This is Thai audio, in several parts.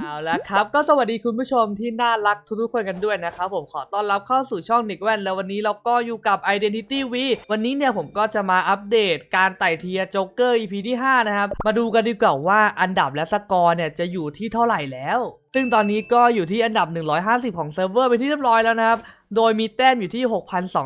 เอาละครับ ก็สวัสดีคุณผู้ชมที่น่ารักทุกๆคนกันด้วยนะครับผมขอต้อนรับเข้าสู่ช่องนิกแว่นแล้ววันนี้เราก็อยู่กับ Identity V วันนี้เนี่ยผมก็จะมาอัปเดตการไต่เทียร์โจ๊กเกอร์ EP ที่ 5 นะครับ มาดูกันดีกว่าว่าอันดับและสกอร์เนี่ยจะอยู่ที่เท่าไหร่แล้ว ซึ่งตอนนี้ก็อยู่ที่อันดับ 150 ของเซิร์ฟเวอร์เป็นที่เรียบร้อยแล้วนะครับโดยมีแต้มอยู่ที่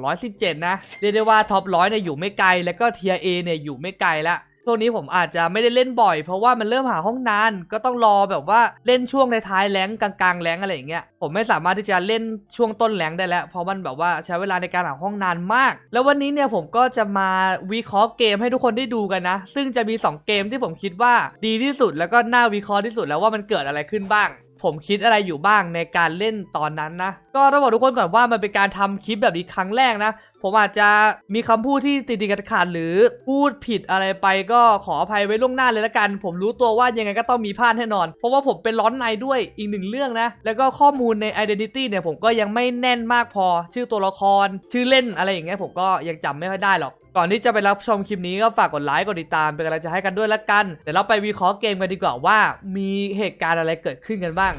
6,217 นะเรียกได้ว่าท็อปร้อยเนี่ยอยู่ไม่ไกล แล้วก็เทียร์เเนี่ยอยู่ไม่ไกลละ ช่วงนี้ผมอาจจะไม่ได้เล่นบ่อย เพราะว่ามันเริ่มหาห้องนาน ก็ต้องรอแบบว่าเล่นช่วงในท้ายแรงกลางๆแรงอะไรอย่างเงี้ยผมไม่สามารถที่จะเล่นช่วงต้นแรงได้แล้ว เพราะมันแบบว่าใช้เวลาในการหาห้องนานมาก แล้ววันนี้เนี่ยผมก็จะมาวิเคราะห์เกมให้ทุกคนได้ดูกันนะ ซึ่งจะมี 2 เกมที่ผมคิดว่าดีที่สุดแล้วก็น่าวิเคราะห์ที่สุดแล้วว่ามันเกิดอะไรขึ้นบ้าง ผมคิดอะไรอยู่บ้างในการเล่นตอนนั้นนะ ก็ต้องบอกทุกคนก่อนว่ามันเป็นการทำคลิปแบบนี้ครั้งแรกนะ ผมอาจจะมีคำพูดที่ติดๆขัดหรือพูดผิดอะไรไปก็ขออภัยไว้ล่วงหน้าเลยละกัน ผมรู้ตัวว่ายังไงก็ต้องมีพลาดแน่นอน เพราะว่าผมเป็นร้อนในด้วยอีกหนึ่งเรื่องนะ แล้วก็ข้อมูลใน Identity เนี่ยผมก็ยังไม่แน่นมากพอ ชื่อตัวละคร ชื่อเล่นอะไรอย่างเงี้ยผมก็ยังจำไม่ค่อยได้หรอก ก่อนที่จะไปรับชมคลิปนี้ก็ฝากกดไลค์กดติดตามเป็นกำลังใจให้กันด้วยละกันเดี๋ยวเราไปวิเคราะห์เกมกันดีกว่าว่า มีเหตุการณ์อะไรเกิดขึ้นกันบ้าง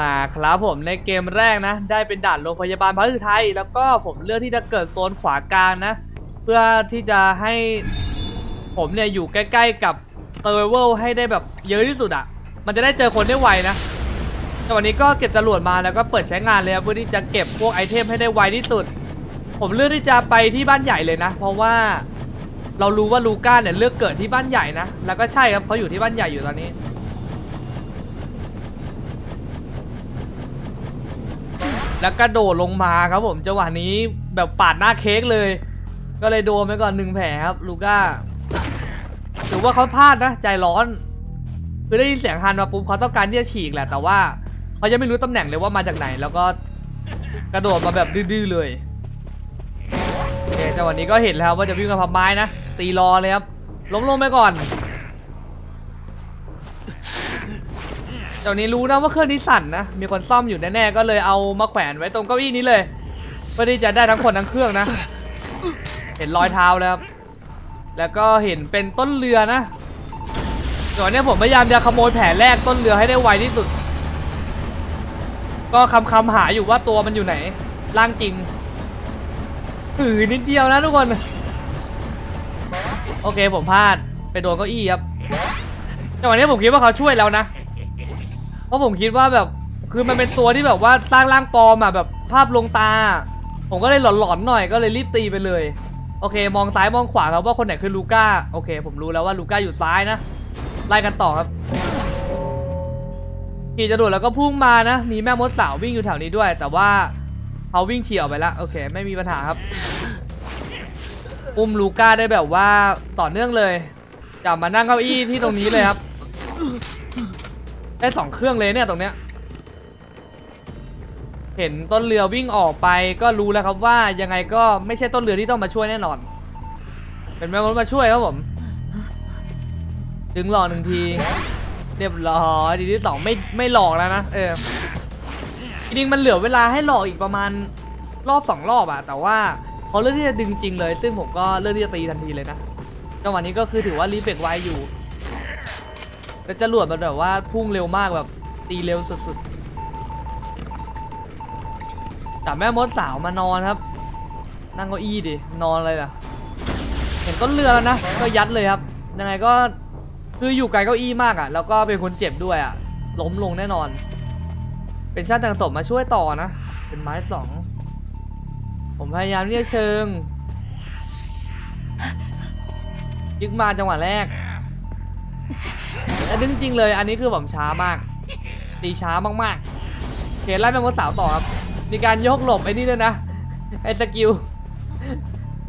มาครับผมในเกมแรกนะ ได้เป็นด่านโรงพยาบาลพระฤทัยแล้วก็ผมเลือกที่จะเกิดโซนขวากลางนะ เพื่อที่จะให้ผมเนี่ยอยู่ใกล้ ๆ กับเซอร์เวลให้ได้แบบเยอะที่สุดอะ่ะ มันจะได้เจอคนได้ไวนะแต่วันนี้ก็เก็บจรวดมาแล้วก็เปิดใช้งานเลยครับเพื่อที่จะเก็บพวกไอเทมให้ได้ไวที่สุด ผมเลือกที่จะไปที่บ้านใหญ่เลยนะ เพราะว่าเรารู้ว่าลูก้าเนี่ยเลือกเกิดที่บ้านใหญ่นะ แล้วก็ใช่ครับเขาอยู่ที่บ้านใหญ่อยู่ตอนนี้ แล้วก็โดดลงมาครับผมจังหวะนี้แบบปาดหน้าเค้กเลย ก็เลยโดนไปก่อนหนึ่งแผลครับลูก้าถือว่าเขาพลาดนะใจร้อน คือได้ยินเสียงฮันมาปุ๊บเขาต้องการที่จะฉีกแหละแต่ว่าเขายังไม่รู้ตำแหน่งเลยว่ามาจากไหน แล้วก็กระโดดมาแบบดื้อๆเลยโอเคจังหวะนี้ก็เห็นแล้วว่าจะวิ่งมาพับไม้นะตีรอเลยครับล้มลงไปก่อน เจ้านี้รู้นะว่าเครื่องนี้สั่นนะ มีคนซ่อมอยู่แน่ๆก็เลยเอามาแขวนไว้ตรงเก้าอี้นี้เลยเพื่อที่จะได้ทั้งคนทั้งเครื่องนะ เห็นรอยเท้าแล้วแล้วก็เห็นเป็นต้นเรือนะส่วนเนี้ยผมพยายามจะขโมยแผนแรกต้นเรือให้ได้ไวที่สุด ก็คำคำหาอยู่ว่าตัวมันอยู่ไหน ร่างจริงถือนิดเดียวนะทุกคน โอเคผมพลาดไปโดนเก้าอี้ครับจังหวะนี้ผมคิดว่าเขาช่วยแล้วนะ ราะผมคิดว่าแบบคือมันเป็นตัวที่แบบว่าสร้างร่างปลอมอะแบบภาพลงตา ผมก็เลยหลอนๆหน่อยก็เลยรีบตีไปเลย โอเค มองซ้ายมองขวาครับว่าคนไหนคือลูก้าโอเค ผมรู้แล้วว่าลูก้าอยู่ซ้ายนะไล่กันต่อครับขี่จรวดแล้วก็พุ่งมานะ มีแม่มดสาววิ่งอยู่แถวนี้ด้วย แต่ว่าเขาวิ่งเฉียวไปแล้วโอเค ไม่มีปัญหาครับ อุ้มลูก้าได้แบบว่าต่อเนื่องเลยจับมานั่งเก้าอี้ที่ตรงนี้เลยครับ ได้สองเครื่องเลยเนี่ยตรงเนี้ย เห็นต้นเรือวิ่งออกไปก็รู้แล้วครับว่ายังไงก็ไม่ใช่ต้นเรือที่ต้องมาช่วยแน่นอน เป็นแม่มดมาช่วยครับผม ดึงหลอกหนึ่งที เรียบร้อยดีที่สองไม่ไม่หลอกแล้วนะเออจริงๆมันเหลือเวลาให้หลอกอีกประมาณรอบสองรอบอะแต่ว่าเขาเลือกที่จะดึงจริงเลย ซึ่งผมก็เลือกที่จะตีทันทีเลยนะจังหวะนี้ก็คือถือว่ารีเฟกไวอยู่ แล้วจรวดมันแบบว่าพุ่งเร็วมากแบบตีเร็วสุดๆจับแม่มดสาวมานอนครับ นั่งเก้าอี้ดินอนเลยล่ะเห็นต้นเรือแล้วนะก็ยัดเลยครับ ยังไงก็คืออยู่ไกลเก้าอี้มากอะ่ะ แล้วก็เป็นคนเจ็บด้วยอะ่ะล้มลงแน่นอน เป็นชาติต่างศพมาช่วยต่อนะ เป็นไม้สอง ผมพยายามที่จะเชิง ยึกมาจังหวะแรก อันนี้จริงๆเลย อันนี้คือผมช้ามาก ตีช้ามากๆเขนไล่แมงมดสาวต่อครับ มีการยกหลบไอ้นี่ด้วยนะ ไอ้สกิล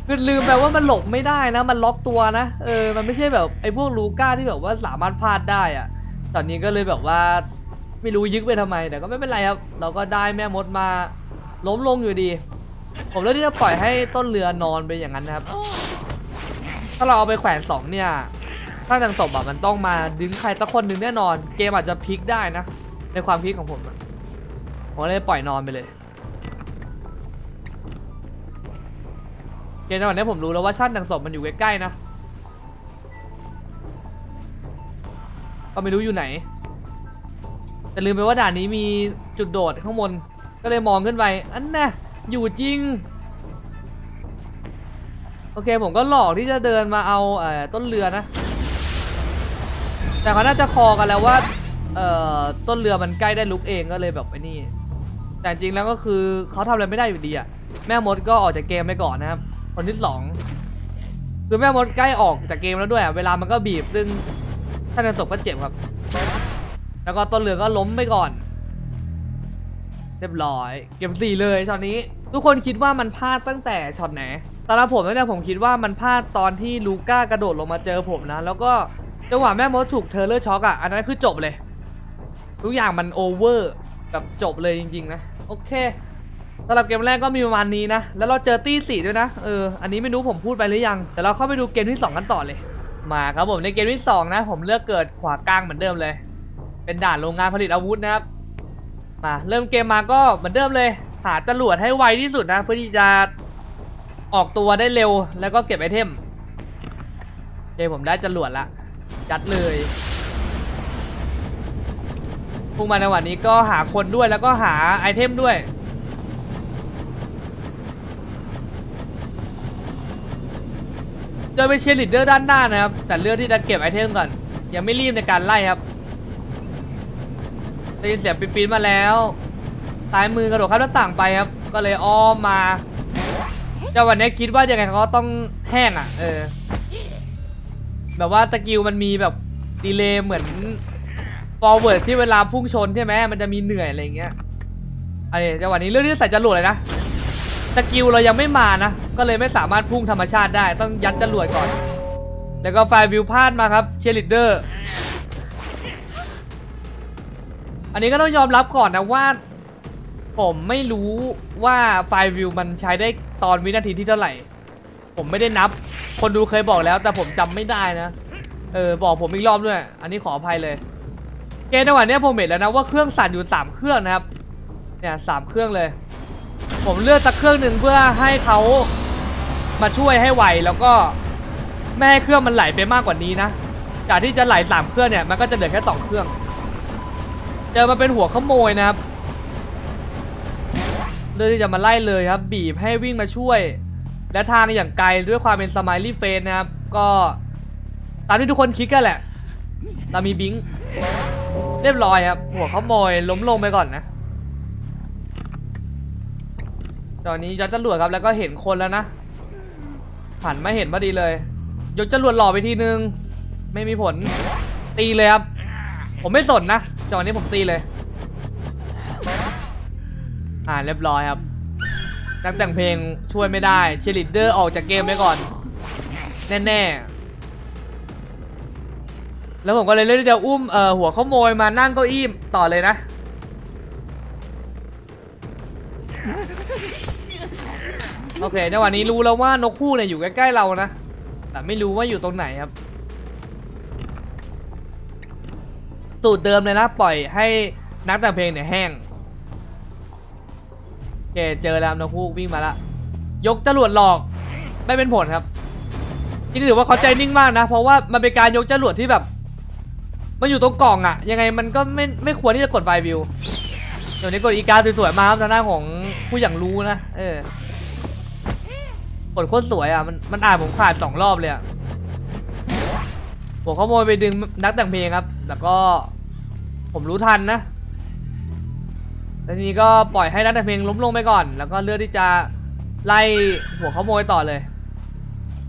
คือลืมไปว่ามันหลบไม่ได้นะ มันล็อกตัวนะ เออ มันไม่ใช่แบบไอ้พวกลูก้าที่แบบว่าสามารถพลาดได้อะตอนนี้ก็เลยแบบว่าไม่รู้ยึกไปทำไม แต่ก็ไม่เป็นไรครับ เราก็ได้แม่มดมาล้มลงอยู่ดี ผมเลือกที่จะปล่อยให้ต้นเรือนอนไปอย่างนั้นนะครับ ถ้าเราเอาไปแขวนสองเนี่ย ถ้าทางศพอะมันต้องมาดึงใครสักคนหนึ่งแน่นอน เกมอาจจะพลิกได้นะ ในความคิดของผมอะผมเลยปล่อยนอนไปเลย เกมจังหวะนี้ผมรู้แล้วว่าชาติทางศพมันอยู่ใกล้ๆนะ ก็ไม่รู้อยู่ไหน แต่ลืมไปว่าด่านนี้มีจุดโดดข้างบน ก็เลยมองขึ้นไป อันน่ะอยู่จริงโอเคผมก็หลอกที่จะเดินมาเอาเอต้นเรือนะ แต่เขาน่าจะคอกันแล้วว่า เอ่อต้นเรือมันใกล้ได้ลุกเองก็เลยแบบไอ้นี่ แต่จริงแล้วก็คือเขาทำอะไรไม่ได้อยู่ดีอะแม่มดก็ออกจากเกมไปก่อนนะครับ คนที่สองคือแม่มดใกล้ออกจากเกมแล้วด้วยอะเวลามันก็บีบซึ่งถ้าเป็นศพก็เจ็บครับ แล้วก็ต้นเรือก็ล้มไปก่อน เรียบร้อย เก็บสี่เลยช็อตนี้ ทุกคนคิดว่ามันพลาดตั้งแต่ช็อตไหนสำหรับผมตั้งแต่ผมคิดว่ามันพลาดตอนที่ลูก้ากระโดดลงมาเจอผมนะ แล้วก็ จังหวะแม่มดถูกเทอร์เลอร์ช็อกอะ อันนั้นคือจบเลย ทุกอย่างมันโอเวอร์แบบจบเลยจริง ๆ นะ โอเคสำหรับเกมแรกก็มีประมาณนี้นะ แล้วเราเจอตี้สี่ด้วยนะ เออ อันนี้ไม่รู้ผมพูดไปหรือยัง แต่เราเข้าไปดูเกมที่สองกันต่อเลย มาครับผมในเกมที่สองนะ ผมเลือกเกิดขวากลางเหมือนเดิมเลย เป็นด่านโรงงานผลิตอาวุธนะครับ มาเริ่มเกมมาก็เหมือนเดิมเลย หาจรวดให้ไวที่สุดนะ เพื่อที่จะออกตัวได้เร็วแล้วก็เก็บไอเทมโอเคผมได้จรวดละ จัดเลยพุ่งมาในวันนี้ก็หาคนด้วยแล้วก็หาไอเทมด้วยเจะไปเชียร์ลีดเดอร์ด้านหน้านะครับ แต่เลือกที่จะเก็บไอเทมก่อน ยังไม่รีบในการไล่ครับได้ยินเสียงปีนๆมาแล้วซ้ายมือกระโดดข้ามหน้าต่างไปครับ ก็เลยอ้อมมาเจ้าวันนี้คิดว่ายังไงเขาต้องแห้งอะ เออ แบบว่าสกิลมันมีแบบดีเลย์เหมือน forward ที่เวลาพุ่งชนใช่ไหมมันจะมีเหนื่อยอะไรอย่างเงี้ยไอ้จังหวะนี้เรื่องที่ใส่จรวดเลยนะสกิลเรายังไม่มานะ ก็เลยไม่สามารถพุ่งธรรมชาติได้ ต้องยัดจรวดก่อน แล้วก็ไฟวิวพลาดมาครับเชียร์ลีดเดอร์ อันนี้ก็ต้องยอมรับก่อนนะว่า ผมไม่รู้ว่าไฟวิวมันใช้ได้ตอนวินาทีที่เท่าไหร่ ผมไม่ได้นับ คนดูเคยบอกแล้ว แต่ผมจำไม่ได้นะ เออบอกผมอีกรอบด้วย อันนี้ขออภัยเลยเกมในวันนี้ผมเห็นแล้วนะว่าเครื่องสั่นอยู่สามเครื่องนะครับ เนี่ยสามเครื่องเลย ผมเลือกสักเครื่องหนึ่งเพื่อให้เขามาช่วยให้ไวแล้วก็ไม่ให้เครื่องมันไหลไปมากกว่านี้นะ จากที่จะไหลสามเครื่องเนี่ยมันก็จะเหลือแค่สองเครื่อง เจอมาเป็นหัวขโมยนะครับเลือกที่จะมาไล่เลยครับ บีบให้วิ่งมาช่วย และทางอย่างไกลด้วยความเป็นสไมลี่เฟนนะครับ ก็ตามที่ทุกคนคิดกันแหละเรามีบิงเรียบร้อยครับ หัวเขโมยล้มลงไปก่อนนะ ตอนนี้ยศจรวดครับแล้วก็เห็นคนแล้วนะหันมาเห็นพอดีเลยยกจรวดหล่อไปทีนึง ไม่มีผลตีเลยครับ ผมไม่สนนะจังหวะนี้ผมตีเลย อ่าเรียบร้อยครับ นักแต่งเพลงช่วยไม่ได้เชลิดเดอร์ออกจากเกมไปก่อน แน่ๆ แล้วผมก็เลยเลือกที่จะอุ้มเอ่อหัวขโมยมานั่งเก้าอี้ต่อเลยนะ โอเคในวันนี้รู้แล้วว่านกคู่เนี่ยอยู่ใกล้ๆเรานะ แต่ไม่รู้ว่าอยู่ตรงไหนครับสูตรเดิมเลยนะปล่อยให้นักแต่งเพลงเนี่ยแห้ง เคเจอแล้วนกคู่วิ่งมาละยกจรวดหลอกไม่เป็นผลครับที่ถือว่าเขาใจนิ่งมากนะ เพราะว่ามันเป็นการยกจรวดที่แบบมันอยู่ตรงกล่องอะยังไงมันก็ไม่ไม่ควรที่จะกดไฟวิวเดี๋ยวนี้กดอีการสวยๆมาครับทางด้านของผู้อย่างรู้นะเออกดโคตรสวยอะมันมันอ่านผมขาดสองรอบเลยอะผมขโมยไปดึงนักแต่งเพลงครับแต่ก็ผมรู้ทันนะ แล้วทีนี้ก็ปล่อยให้นักแต่งเพลงล้มลงไปก่อน แล้วก็เลือกที่จะไล่หัวขโมยต่อเลย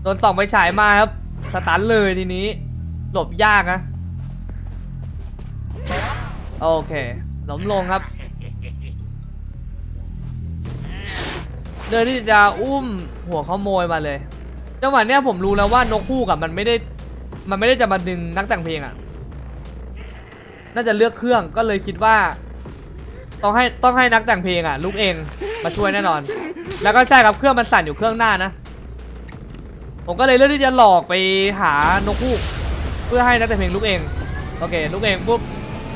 โดนส่องไปฉายมาครับ สตันเลยทีนี้ หลบยากนะ โอเค ล้มลงครับเดินที่จะอุ้มหัวขโมยมาเลย จังหวะเนี้ยผมรู้แล้วว่านกคู่กับมันไม่ได้ มันไม่ได้จะมาดึงนักแต่งเพลงอะ่ะ น่าจะเลือกเครื่องก็เลยคิดว่า ต้องให้ต้องให้นักแต่งเพลงอะลุกเองมาช่วยแน่นอน แล้วก็ใช่ครับเครื่องมันสั่นอยู่เครื่องหน้านะ ผมก็เลยเลือกที่จะหลอกไปหานกคู่เพื่อให้นักแต่งเพลงลุกเอง โอเคลุกเองปุ๊บ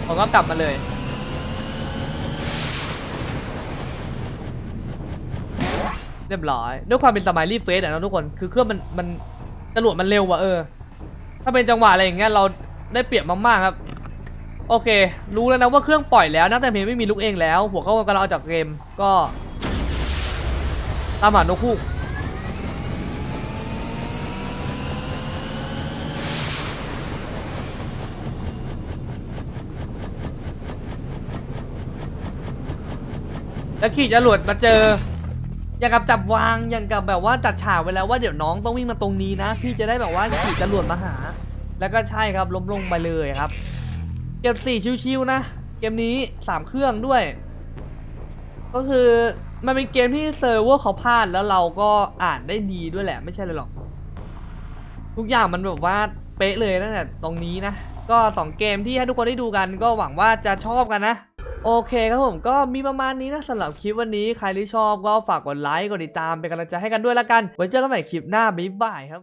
ผมก็กลับมาเลยเรียบร้อยด้วยความเป็นสม i ลี่เฟสอะนะทุกคนคือเครื่องมันมันจรวดมันเร็วว่ะเออ ถ้าเป็นจังหวะอะไรอย่างเงี้ยเราได้เปรียบมากๆครับ โอเค รู้แล้วนะว่าเครื่องปล่อยแล้วนะแต่เพลงไม่มีลูกเองแล้ว หัวเขากำลังเอาจากเกมก็ ตามหานกคู่แล้วขี่จรวดมาเจอ อย่างกับจับวางอย่างกับแบบว่าจัดฉากไว้แล้วว่าเดี๋ยวน้องต้องวิ่งมาตรงนี้นะ พี่จะได้แบบว่าขี่จรวดมาหา แล้วก็ใช่ครับล้มลงไปเลยครับ เกมสี่ชิวๆนะ เกมนี้สามเครื่องด้วย ก็คือมันเป็นเกมที่เซิร์ฟเวอร์เขาพลาดแล้วเราก็อ่านได้ดีด้วยแหละ ไม่ใช่เลยหรอก ทุกอย่างมันแบบว่าเป๊ะเลยตั้งแต่ตรงนี้นะ ก็สองเกมที่ให้ทุกคนได้ดูกัน ก็หวังว่าจะชอบกันนะ โอเคครับผมก็มีประมาณนี้นะสำหรับคลิปวันนี้ใครที่ชอบก็ฝากกดไลค์กดติดตามเป็นกำลังใจให้กันด้วยละกันไว้เจอกันใหม่คลิปหน้าบ๊ายบายครับ